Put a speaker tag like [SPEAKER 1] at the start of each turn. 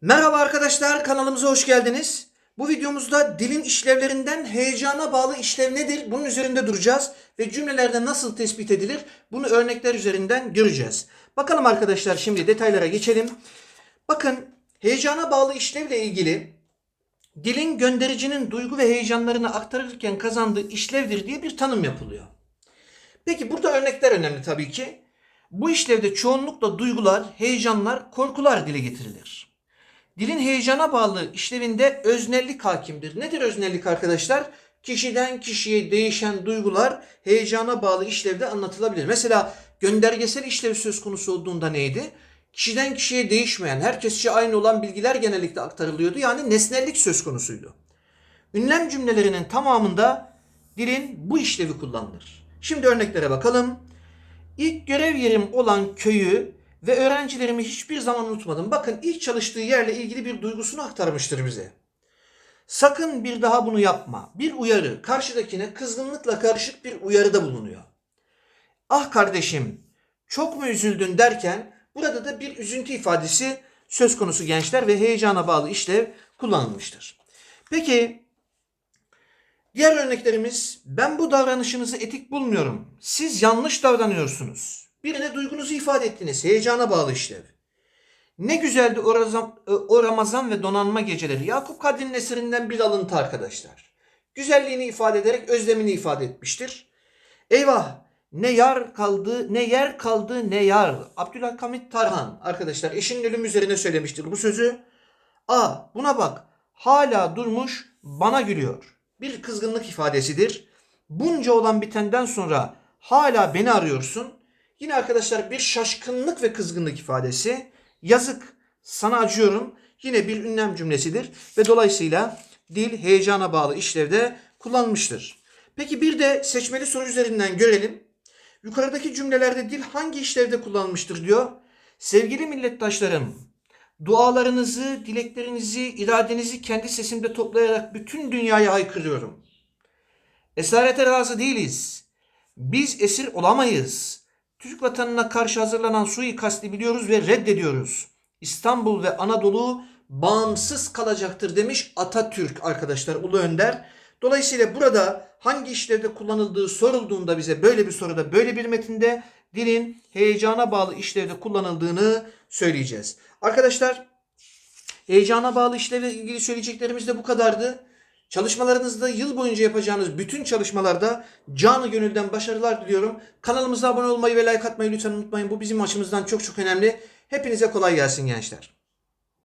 [SPEAKER 1] Merhaba arkadaşlar, kanalımıza hoş geldiniz. Bu videomuzda dilin işlevlerinden heyecana bağlı işlev nedir? Bunun üzerinde duracağız ve cümlelerde nasıl tespit edilir? Bunu örnekler üzerinden göreceğiz. Bakalım arkadaşlar şimdi detaylara geçelim. Bakın heyecana bağlı işlevle ilgili dilin göndericinin duygu ve heyecanlarını aktarırken kazandığı işlevdir diye bir tanım yapılıyor. Peki burada örnekler önemli tabii ki. Bu işlevde çoğunlukla duygular, heyecanlar, korkular dile getirilir. Dilin heyecana bağlı işlevinde öznellik hakimdir. Nedir öznellik arkadaşlar? Kişiden kişiye değişen duygular heyecana bağlı işlevde anlatılabilir. Mesela göndergesel işlev söz konusu olduğunda neydi? Kişiden kişiye değişmeyen, herkesçe aynı olan bilgiler genellikle aktarılıyordu. Yani nesnellik söz konusuydu. Ünlem cümlelerinin tamamında dilin bu işlevi kullanılır. Şimdi örneklere bakalım. İlk görev yerim olan köyü ve öğrencilerimi hiçbir zaman unutmadım. Bakın ilk çalıştığı yerle ilgili bir duygusunu aktarmıştır bize. Sakın bir daha bunu yapma. Bir uyarı, karşıdakine kızgınlıkla karışık bir uyarıda bulunuyor. Ah kardeşim, çok mu üzüldün derken burada da bir üzüntü ifadesi söz konusu gençler ve heyecana bağlı işlev kullanılmıştır. Peki Diğer örneklerimiz ben bu davranışınızı etik bulmuyorum. Siz yanlış davranıyorsunuz. Birine duygunuzu ifade ettiniz. Heyecana bağlı işlev. Ne güzeldi o, Razam- e, o Ramazan ve donanma geceleri. Yakup Kadri'nin eserinden bir alıntı arkadaşlar. Güzelliğini ifade ederek özlemini ifade etmiştir. Eyvah ne yar kaldı ne yer kaldı ne yar. Abdülhamit Tarhan arkadaşlar eşinin ölüm üzerine söylemiştir bu sözü. Aa buna bak hala durmuş bana gülüyor. Bir kızgınlık ifadesidir. Bunca olan bitenden sonra hala beni arıyorsun. Yine arkadaşlar bir şaşkınlık ve kızgınlık ifadesi. Yazık sana acıyorum. Yine bir ünlem cümlesidir ve dolayısıyla dil heyecana bağlı işlevde kullanılmıştır. Peki bir de seçmeli soru üzerinden görelim. Yukarıdaki cümlelerde dil hangi işlevde kullanılmıştır diyor. Sevgili millettaşlarım, Dualarınızı, dileklerinizi, iradenizi kendi sesimde toplayarak bütün dünyaya haykırıyorum. Esarete razı değiliz. Biz esir olamayız. Türk vatanına karşı hazırlanan suikasti biliyoruz ve reddediyoruz. İstanbul ve Anadolu bağımsız kalacaktır demiş Atatürk arkadaşlar Ulu Önder. Dolayısıyla burada hangi işlevde kullanıldığı sorulduğunda bize böyle bir soruda böyle bir metinde dilin heyecana bağlı işlevde kullanıldığını söyleyeceğiz. Arkadaşlar heyecana bağlı işlevle ilgili söyleyeceklerimiz de bu kadardı. Çalışmalarınızda yıl boyunca yapacağınız bütün çalışmalarda canı gönülden başarılar diliyorum. Kanalımıza abone olmayı ve like atmayı lütfen unutmayın. Bu bizim açımızdan çok çok önemli. Hepinize kolay gelsin gençler.